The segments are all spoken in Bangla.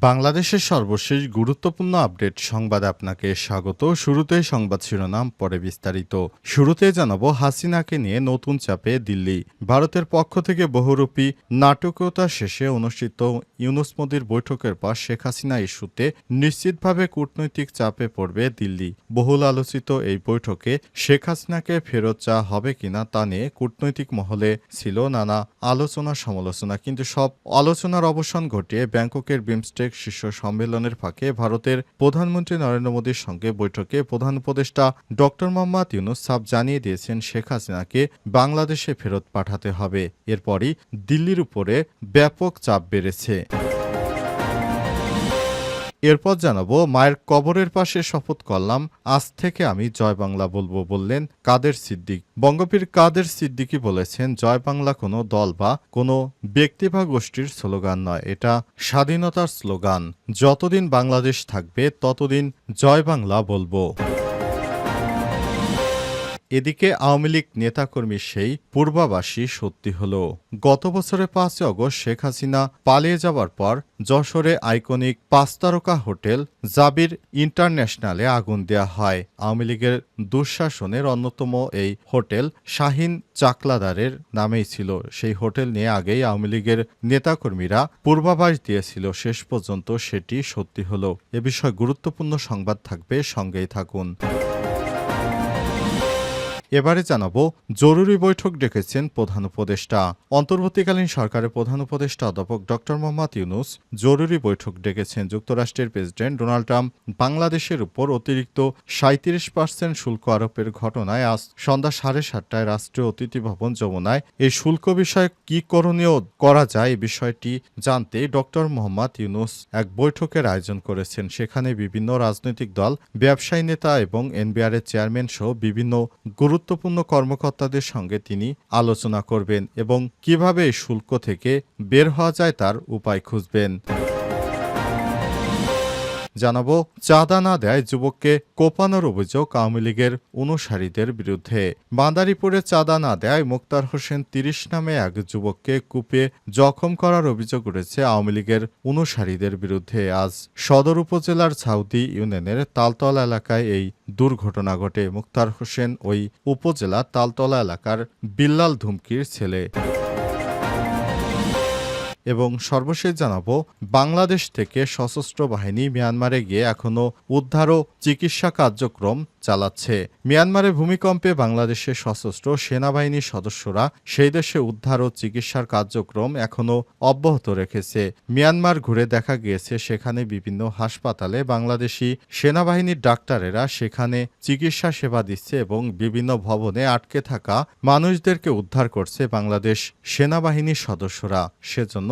বাংলাদেশের সর্বশেষ গুরুত্বপূর্ণ আপডেট সংবাদে আপনাকে স্বাগত। শুরুতেই সংবাদ শিরোনাম, পরে বিস্তারিত। শুরুতে জানাব হাসিনাকে নিয়ে নতুন চাপে দিল্লি। ভারতের পক্ষ থেকে বহুরূপী নাটকীয়তা শেষে অনুষ্ঠিত ইউনুস মোদির বৈঠকের পর শেখ হাসিনা ইস্যুতে নিশ্চিতভাবে কূটনৈতিক চাপে পড়বে দিল্লি। বহুল আলোচিত এই বৈঠকে শেখ হাসিনাকে ফেরত চাওয়া হবে কিনা তা নিয়ে কূটনৈতিক মহলে ছিল নানা আলোচনা সমালোচনা কিন্তু সব আলোচনার অবসান ঘটিয়ে ব্যাংককের বিমস্টেক শীর্ষ সম্মেলনের ফাঁকে ভারতের প্রধানমন্ত্রী নরেন্দ্র মোদীর সঙ্গে বৈঠকে প্রধান উপদেষ্টা ডক্টর মোহাম্মদ ইউনুস সাব জানিয়ে দিয়েছেন শেখ হাসিনাকে বাংলাদেশে ফেরত পাঠাতে হবে। এরপরই দিল্লির উপরে ব্যাপক চাপ বেড়েছে। এরপর জানাব, মায়ের কবরের পাশে শপথ করলাম, আজ থেকে আমি জয় বাংলা বলব বললেন কাদের সিদ্দিক। বঙ্গপীর কাদের সিদ্দিকী বলেছেন, জয় বাংলা কোনো দল বা কোনো ব্যক্তি বা গোষ্ঠীর স্লোগান নয়, এটা স্বাধীনতার স্লোগান। যতদিন বাংলাদেশ থাকবে, ততদিন জয় বাংলা বলব। এদিকে আওয়ামী লীগ নেতাকর্মী সেই পূর্বাবাসী সত্যি হল। গত বছরের পাঁচই অগস্ট শেখ হাসিনা পালিয়ে যাওয়ার পর যশোরে আইকনিক পাঁচতারকা হোটেল জাবির ইন্টারন্যাশনালে আগুন দেয়া হয়। আওয়ামী লীগের দুঃশাসনের অন্যতম এই হোটেল শাহিন চাকলাদারের নামেই ছিল। সেই হোটেল নিয়ে আগেই আওয়ামী লীগের নেতাকর্মীরা পূর্বাভাস দিয়েছিল, শেষ পর্যন্ত সেটি সত্যি হল। এ বিষয়ে গুরুত্বপূর্ণ সংবাদ থাকবে, সঙ্গেই থাকুন। এবারে জানাব, জরুরি বৈঠক ডেকেছেন প্রধান উপদেষ্টা। অন্তর্বর্তীকালীন সরকারের প্রধান উপদেষ্টা অধ্যাপক ড মোহাম্মদ ইউনুস, জরুরি বৈঠক ডেকেছেন যুক্তরাষ্ট্রের প্রেসিডেন্ট ডোনাল্ড ট্রাম্প, বাংলাদেশের উপর অতিরিক্ত সাঁত্রিশ পার্সেন্ট শুল্ক আরোপের ঘটনায় আজ সন্ধ্যা সাড়ে সাতটায় রাষ্ট্রীয় অতিথি ভবন যমুনায় এই শুল্ক বিষয়ে কি করণীয় করা যায় বিষয়টি জানতে ড মোহাম্মদ ইউনুস এক বৈঠকের আয়োজন করেছেন। সেখানে বিভিন্ন রাজনৈতিক দল, ব্যবসায়ী নেতা এবং এনবিআর এর চেয়ারম্যান সহ বিভিন্ন গুরুত্বপূর্ণ কর্মকর্তাদের সঙ্গে তিনি আলোচনা করবেন এবং কীভাবে শুল্ক থেকে বের হওয়া যায় তার উপায় খুঁজবেন। জানাব, চাঁদা না দেয় যুবককে কোপানোর অভিযোগ আওয়ামী লীগের অনুসারীদের বিরুদ্ধে। বান্দারিপুরে চাঁদা না দেয় মুক্তার হোসেন তিরিশ নামে এক যুবককে কুপিয়ে জখম করার অভিযোগ উঠেছে আওয়ামী লীগের অনুসারীদের বিরুদ্ধে। আজ সদর উপজেলার ছাউদি ইউনিয়নের তালতলা এলাকায় এই দুর্ঘটনা ঘটে। মুক্তার হোসেন ওই উপজেলা তালতলা এলাকার বিল্লাল ধুমকির ছেলে। এবং সর্বশেষ জানাব, বাংলাদেশ থেকে সশস্ত্র বাহিনী মিয়ানমারে গিয়ে এখনও উদ্ধার ও চিকিৎসা কার্যক্রম চালাচ্ছে। মিয়ানমারে ভূমিকম্পে বাংলাদেশের সশস্ত্র সেনাবাহিনীর সদস্যরা সেই দেশে উদ্ধার ও চিকিৎসার কার্যক্রম এখনও অব্যাহত রেখেছে। মিয়ানমার ঘুরে দেখা গিয়েছে, সেখানে বিভিন্ন হাসপাতালে বাংলাদেশি সেনাবাহিনীর ডাক্তারেরা সেখানে চিকিৎসা সেবা দিচ্ছে এবং বিভিন্ন ভবনে আটকে থাকা মানুষদেরকে উদ্ধার করছে বাংলাদেশ সেনাবাহিনীর সদস্যরা। সেজন্য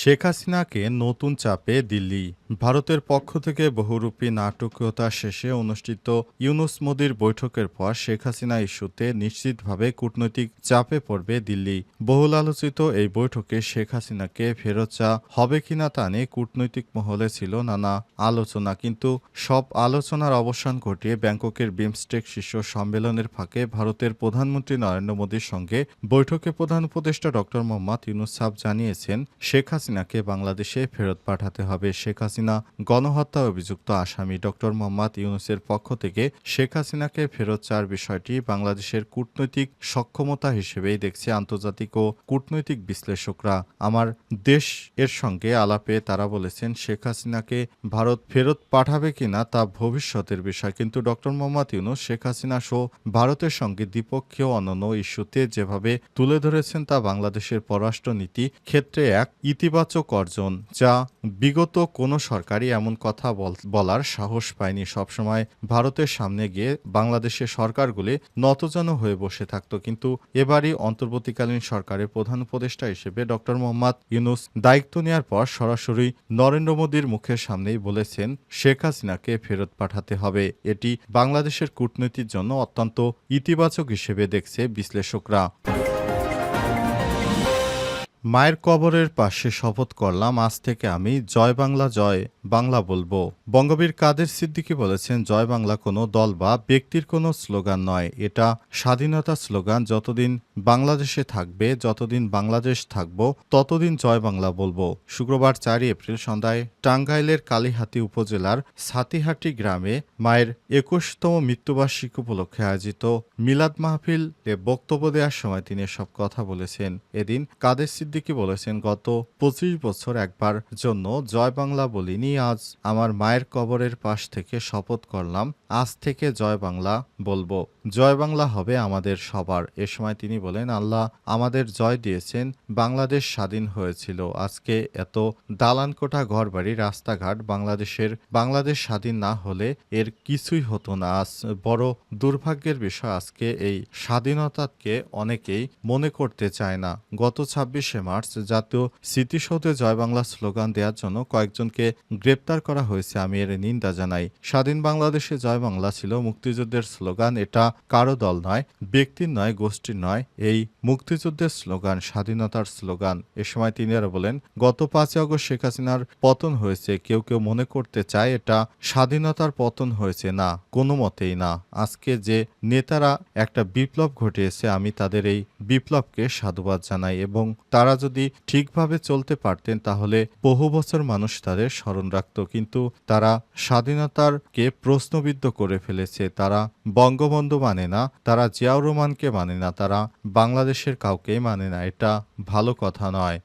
শেখ হাসিনাকে নতুন চাপে দিল্লি। ভারতের পক্ষ থেকে বহুরূপী নাটকীয়তা শেষে অনুষ্ঠিত ইউনুস মোদির বৈঠকের পর শেখ হাসিনা ইস্যুতে নিশ্চিতভাবে কূটনৈতিক চাপে পড়বে দিল্লি। বহুল আলোচিত এই বৈঠকে শেখ হাসিনাকে ফেরত চা হবে কিনা তা নিয়ে কূটনৈতিক মহলে ছিল নানা আলোচনা, কিন্তু সব আলোচনার অবসান ঘটিয়ে ব্যাংককের বিমস্টেক শীর্ষ সম্মেলনের ফাঁকে ভারতের প্রধানমন্ত্রী নরেন্দ্র মোদীর সঙ্গে বৈঠকে প্রধান উপদেষ্টা ডক্টর মোহাম্মদ ইউনুস সাহ জানিয়েছেন, শেখ হাসিনাকে বাংলাদেশে ফেরত পাঠাতে হবে। শেখ হাসিনা গণহত্যা অভিযুক্ত আসামি ডক্টর মোহাম্মদ ইউনুসের পক্ষ থেকে শেখ হাসিনাকে ফেরত চাওয়ার বিষয়টি বাংলাদেশের কূটনৈতিক সক্ষমতা হিসেবেই দেখছে আন্তর্জাতিক ও কূটনৈতিক বিশ্লেষকরা। আমার দেশ এর সঙ্গে আলাপে তারা বলেছেন, শেখ হাসিনাকে ভারত ফেরত পাঠাবে কিনা তা ভবিষ্যতের বিষয়। কিন্তু ডক্টর মোহাম্মদ ইউনুস শেখ হাসিনা সহ ভারতের সঙ্গে দ্বিপক্ষীয় অন্যান্য ইস্যুতে যেভাবে তুলে ধরেছেন তা বাংলাদেশের পররাষ্ট্রনীতি ক্ষেত্রে এক ইতিবাচক অর্জন, যা বিগত কোনো সরকারই এমন কথা বল- বলার সাহস পায়নি। সবসময় ভারতের সামনে গিয়ে বাংলাদেশের সরকারগুলি নতজন হয়ে বসে থাকত। কিন্তু এবারই অন্তর্বর্তীকালীন সরকারের প্রধান উপদেষ্টা হিসেবে ডক্টর মোহাম্মদ ইউনুস দায়িত্ব নেওয়ার পর সরাসরি নরেন্দ্র মোদীর মুখের সামনেই বলেছেন, শেখ হাসিনাকে ফেরত পাঠাতে হবে। এটি বাংলাদেশের কূটনীতির জন্য অত্যন্ত ইতিবাচক হিসেবে দেখছে বিশ্লেষকরা। মায়ের কবরের পাশে শপথ করলাম আজ থেকে আমি জয় বাংলা জয় বাংলা বলব। বঙ্গবীর কাদের সিদ্দিকী বলেছেন, জয় বাংলা কোনো দল বা ব্যক্তির কোনো স্লোগান নয়। এটা স্বাধীনতা স্লোগান। যতদিন বাংলাদেশে থাকবে, যতদিন বাংলাদেশ থাকব, ততদিন জয় বাংলা বলব। শুক্রবার চারই এপ্রিল সন্ধ্যায় টাঙ্গাইলের কালীহাতি উপজেলার সাতিহাটি গ্রামে মায়ের একুশতম মৃত্যুবার্ষিকী উপলক্ষে আয়োজিত মিলাদ মাহফিল বক্তব্য দেওয়ার সময় তিনি সব কথা বলেছেন। এদিন কাদের সিদ্দিকী বলেছেন, গত পঁচিশ বছর একবার জন্য জয় বাংলা বলিনি। আজ আমার মায়ের কবরের পাশ থেকে শপথ করলাম, আজ থেকে জয় বাংলা বলব। জয় বাংলা হবে আমাদের সবার। এ সময় তিনি বলেন, আল্লাহ আমাদের জয় দিয়েছেন, বাংলাদেশ স্বাধীন হয়েছিল। আজকে এত দালানকোটা ঘরবাড়ি, রাস্তাঘাট বাংলাদেশের, বাংলাদেশ স্বাধীন না হলে এর কিছুই হতো না। আজ বড় দুর্ভাগ্যের বিষয়, আজকে এই স্বাধীনতাকে অনেকেই মনে করতে চায় না। গত ছাব্বিশে মার্চ জাতীয় স্মৃতিসৌধে জয় বাংলা স্লোগান দেওয়ার জন্য কয়েকজনকে গ্রেপ্তার করা হয়েছে আমি এর নিন্দা জানাই স্বাধীন বাংলাদেশে জয় বাংলা ছিল মুক্তিযুদ্ধের স্লোগান, এটা কারও দল নয়, ব্যক্তির নয়, গোষ্ঠীর নয়। এই মুক্তিযুদ্ধের স্লোগান, স্বাধীনতার স্লোগান। এ সময় তিনি আরও বলেন, গত পাঁচই আগস্ট শেখ হাসিনার পতন হয়েছে, কেউ কেউ মনে করতে চায় এটা স্বাধীনতার পতন হয়েছে না, কোনো মতেই না। আজকে যে নেতারা একটা বিপ্লব ঘটিয়েছে, আমি তাদের এই বিপ্লবকে সাধুবাদ জানাই এবং তারা যদি ঠিকভাবে চলতে পারতেন, তাহলে বহু বছর মানুষ তাদের স্মরণ রাখত, কিন্তু তারা স্বাধীনতারকে প্রশ্নবিদ্ধ করে ফেলেছে। তারা বঙ্গবন্ধু মানে না, তারা জিয়াউর রহমানকে মানে না, তারা বাংলাদেশের কাউকেই মানে না। এটা ভালো কথা নয়।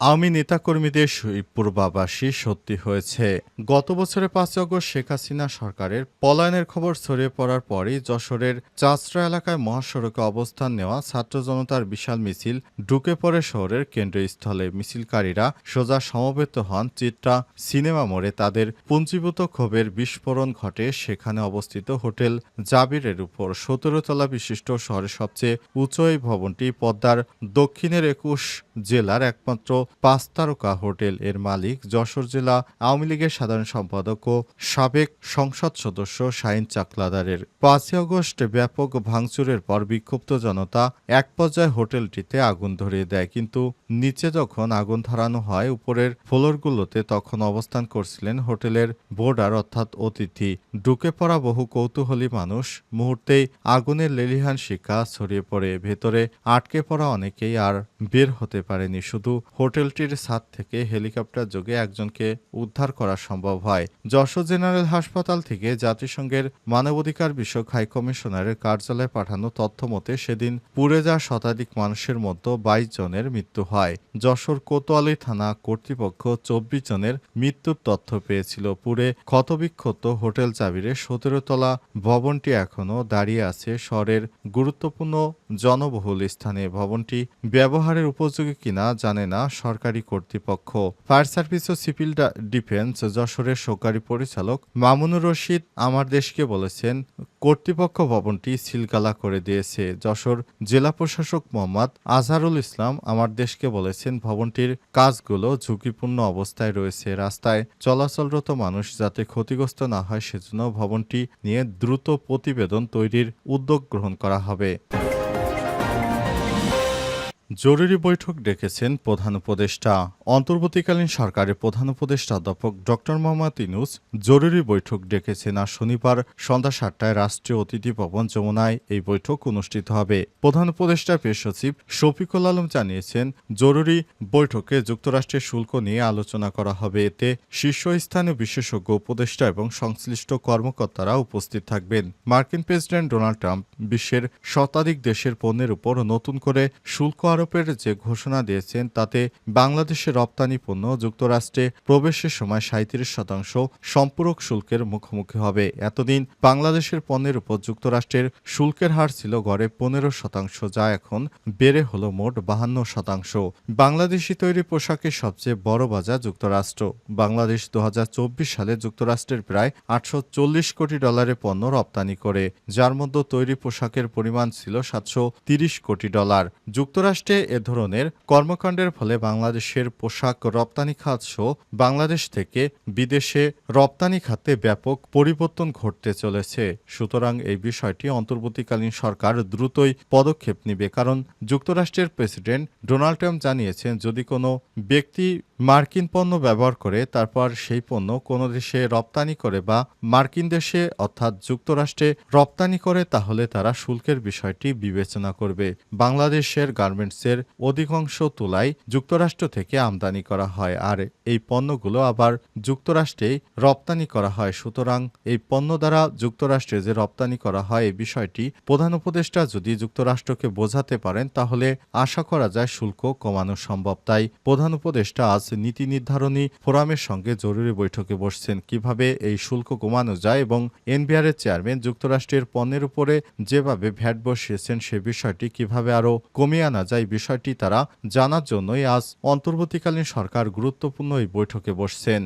আওয়ামী নেতাকর্মীদের সই পূর্বাভাসই সত্যি হয়েছে। গত বছরের পাঁচ আগস্ট শেখ হাসিনা সরকারের পলায়নের খবর ছড়িয়ে পড়ার পরই যশোরের চাঁচড়া এলাকায় মহাসড়কে অবস্থান নেওয়া ছাত্র জনতার বিশাল মিছিল ঢুকে পড়ে শহরের কেন্দ্রস্থলে। মিছিলকারীরা সোজা সমবেত হন চিত্রা সিনেমা মোড়ে। তাদের পুঞ্জীভূত ক্ষোভের বিস্ফোরণ ঘটে সেখানে অবস্থিত হোটেল জাবিরের উপর। সতেরো তলা বিশিষ্ট শহরের সবচেয়ে উঁচু এই ভবনটি পদ্মার দক্ষিণের একুশ জেলার একমাত্র পাঁচ তারকা হোটেল এর মালিক যশোর জেলা আওয়ামী লীগের সাধারণ সম্পাদক ও সাবেক সংসদ সদস্য শাহিন চাকলাদারের। পাঁচই আগস্ট ব্যাপক ভাঙচুরের পর বিক্ষুব্ধ জনতা এক পর্যায়ে হোটেলটিতে আগুন ধরিয়ে দেয়, কিন্তু নিচে যখন আগুন ধরানো হয়, উপরের ফ্লোরগুলোতে তখন অবস্থান করছিলেন হোটেলের বোর্ডার অর্থাৎ অতিথি। ঢুকে পড়া বহু কৌতূহলী মানুষ মুহূর্তেই আগুনের লেলিহান শিকা ছড়িয়ে পড়ে। ভেতরে আটকে পড়া অনেকেই আর বের হতে পারেনি, শুধু হোটেলটির ছাদ থেকে হেলিকপ্টার যোগে একজনকে উদ্ধার করা সম্ভব হয়। যশোর জেনারেল হাসপাতাল থেকে জাতিসংঘের মানবাধিকার বিষয়ক হাইকমিশনারের কার্যালয়ে পাঠানো তথ্য মতে, সেদিন পুড়ে যাওয়া শতাধিক মানুষের মধ্যে বাইশ জনের মৃত্যু হয়। যশোর কোতোয়ালি থানা কর্তৃপক্ষ চব্বিশ জনের মৃত্যুর তথ্য পেয়েছিল। পুড়ে ক্ষতবিক্ষত হোটেল চাবিরে সতেরো তলা ভবনটি এখনও দাঁড়িয়ে আছে। শহরের গুরুত্বপূর্ণ জনবহুল স্থানে ভবনটি ব্যবহারের উপযোগী কিনা জানে না। সরকারি কর্তৃপক্ষ। ফায়ার সার্ভিস ও সিভিল ডিফেন্স যশোরের সরকারি পরিচালক মামুনুর রশিদ আমার দেশকে বলেছেন, কর্তৃপক্ষ ভবনটি সিলগালা করে দিয়েছে। যশোর জেলা প্রশাসক মোহাম্মদ আজহারুল ইসলাম আমার দেশকে বলেছেন, ভবনটির কাজগুলো ঝুঁকিপূর্ণ অবস্থায় রয়েছে। রাস্তায় চলাচলরত মানুষ যাতে ক্ষতিগ্রস্ত না হয়, সেজন্য ভবনটি নিয়ে দ্রুত প্রতিবেদন তৈরির উদ্যোগ গ্রহণ করা হবে। জরুরি বৈঠক ডেকেছেন প্রধান উপদেষ্টা। অন্তর্বর্তীকালীন সরকারের প্রধান উপদেষ্টা অধ্যাপক ডক্টর মোহাম্মদ ইনুস জরুরি বৈঠক ডেকেছেন আর শনিবার সন্ধ্যা সাতটায় রাষ্ট্রীয় অতিথি ভবন যমুনায় এই বৈঠক অনুষ্ঠিত হবে। প্রধান উপদেষ্টা পেশ সচিব শফিকুল আলম জানিয়েছেন, জরুরি বৈঠকে যুক্তরাষ্ট্রের শুল্ক নিয়ে আলোচনা করা হবে। এতে শীর্ষস্থানীয় বিশেষজ্ঞ উপদেষ্টা এবং সংশ্লিষ্ট কর্মকর্তারা উপস্থিত থাকবেন। মার্কিন প্রেসিডেন্ট ডোনাল্ড ট্রাম্প বিশ্বের শতাধিক দেশের পণ্যের উপর নতুন করে শুল্ক আরোপের যে ঘোষণা দিয়েছেন, তাতে বাংলাদেশের রপ্তানি পণ্য যুক্তরাষ্ট্রে প্রবেশের সময় সাঁত্রিশ শতাংশ সম্পূরক শুল্কের মুখোমুখি হবে। এতদিন বাংলাদেশের পণ্যের উপর যুক্তরাষ্ট্রের শুল্কের হার ছিল গড়ে পনেরো শতাংশ, যা এখন বেড়ে হলো মোট বাহান্ন শতাংশ। বাংলাদেশি তৈরি পোশাকের সবচেয়ে বড় বাজার যুক্তরাষ্ট্র। বাংলাদেশ দু হাজার চব্বিশ সালে যুক্তরাষ্ট্রের প্রায় আটশো চল্লিশ কোটি ডলারের পণ্য রপ্তানি করে, যার মধ্যে তৈরি পোশাকের পরিমাণ ছিল সাতশো কোটি ডলার। যুক্তরাষ্ট্রে এ ধরনের কর্মকাণ্ডের ফলে বাংলাদেশের পোশাক রপ্তানি খাত সহ বাংলাদেশ থেকে বিদেশে রপ্তানি খাতে ব্যাপক পরিবর্তন ঘটতে চলেছে। সুতরাং এই বিষয়টি অন্তর্বর্তীকালীন সরকার দ্রুতই পদক্ষেপ নেবে, কারণ যুক্তরাষ্ট্রের প্রেসিডেন্ট ডোনাল্ড ট্রাম্প জানিয়েছেন, যদি কোনো ব্যক্তি মার্কিন পণ্য ব্যবহার করে, তারপর সেই পণ্য কোনো দেশে রপ্তানি করে বা মার্কিন দেশে অর্থাৎ যুক্তরাষ্ট্রে রপ্তানি করে, তাহলে তারা শুল্কের বিষয়টি বিবেচনা করবে। বাংলাদেশের গার্মেন্টসের অধিকাংশ তুলাই যুক্তরাষ্ট্র থেকে আমদানি করা হয়, আর এই পণ্যগুলো আবার যুক্তরাষ্ট্রেই রপ্তানি করা হয়। সুতরাং এই পণ্য দ্বারা যুক্তরাষ্ট্রে যে রপ্তানি করা হয় এই বিষয়টি প্রধান উপদেষ্টা যদি যুক্তরাষ্ট্রকে বোঝাতে পারেন, তাহলে আশা করা যায় শুল্ক কমানো সম্ভব। তাই প্রধান উপদেষ্টা আজ নীতি নির্ধারণী ফোরামের সঙ্গে জরুরি বৈঠকে বসছেন। কীভাবে এই শুল্ক কমানো যায় এবং এনবিআর এর চেয়ারম্যান যুক্তরাষ্ট্রের পণ্যের উপরে যেভাবে ভ্যাট বসিয়েছেন, সে বিষয়টি কীভাবে আরও কমিয়ে আনা যায় এই বিষয়টি তারা জানার জন্যই আজ অন্তর্বর্তীকালীন সরকার গুরুত্বপূর্ণ এই বৈঠকে বসছেন।